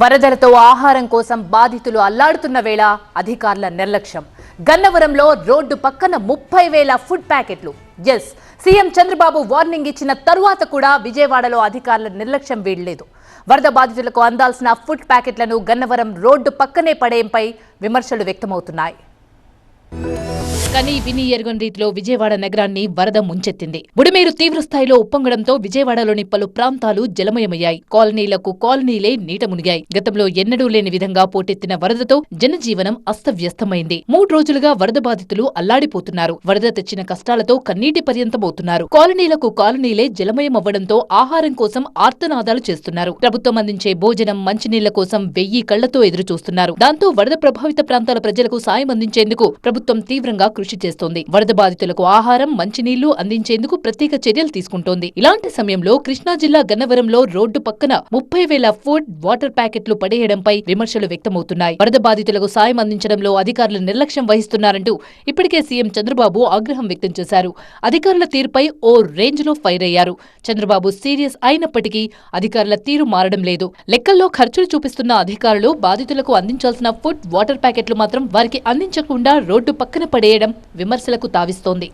వరదలతో ఆహారం కోసం బాధితులు అల్లాడుతున్న వేళ అధికారుల నిర్లక్ష్యం. గన్నవరంలో రోడ్డు పక్కన ముప్పై వేల ఫుడ్ ప్యాకెట్లు. ఎస్ సీఎం చంద్రబాబు వార్నింగ్ ఇచ్చిన తరువాత కూడా విజయవాడలో అధికారుల నిర్లక్ష్యం వీడలేదు వరద బాధితులకు అందాల్సిన ఫుడ్ ప్యాకెట్లను గన్నవరం రోడ్డు పక్కనే పడేయంపై విమర్శలు వ్యక్తమవుతున్నాయి. కానీ విని ఎరుగని రీతిలో విజయవాడ నగరాన్ని వరద ముంచెత్తింది. బుడిమేరు తీవ్ర స్థాయిలో ఉప్పొంగడంతో విజయవాడలోని పలు ప్రాంతాలు జలమయమయ్యాయి. కాలనీలకు కాలనీలే నీట మునిగాయి. గతంలో ఎన్నడూ లేని విధంగా పోటెత్తిన వరదతో జనజీవనం అస్తవ్యస్తమైంది. మూడు రోజులుగా వరద బాధితులు అల్లాడిపోతున్నారు. వరద తెచ్చిన కష్టాలతో కన్నీటి పర్యంతమవుతున్నారు. కాలనీలకు కాలనీలే జలమయమవ్వడంతో ఆహారం కోసం ఆర్తనాదాలు చేస్తున్నారు. ప్రభుత్వం అందించే భోజనం మంచినీళ్ళ కోసం వెయ్యి కళ్ళతో ఎదురు చూస్తున్నారు దాంతో వరద ప్రభావిత ప్రాంతాల ప్రజలకు సాయం అందించేందుకు ప్రభుత్వం తీవ్రంగా కృషి చేస్తోంది. వరద బాధితులకు ఆహారం మంచినీళ్ళు అందించేందుకు ప్రత్యేక చర్యలు తీసుకుంటోంది. ఇలాంటి సమయంలో కృష్ణా జిల్లా గన్నవరంలో రోడ్డు పక్కన ముప్పై వేల ఫుడ్ వాటర్ ప్యాకెట్లు పడేయడంపై విమర్శలు వ్యక్తమవుతున్నాయి. వరద బాధితులకు సాయం అందించడంలో అధికారులు నిర్లక్ష్యం వహిస్తున్నారంటూ ఇప్పటికే సీఎం చంద్రబాబు ఆగ్రహం వ్యక్తం చేశారు. అధికారుల తీరుపై ఓ రేంజ్లో ఫైర్ అయ్యారు. చంద్రబాబు సీరియస్ అయినప్పటికీ అధికారుల తీరు మారడం లేదు. లెక్కల్లో ఖర్చులు చూపిస్తున్న అధికారులు బాధితులకు అందించాల్సిన ఫుడ్ వాటర్ ప్యాకెట్లు మాత్రం వారికి అందించకుండా రోడ్డు పక్కన పడేయడం విమర్శలకు తావిస్తోంది.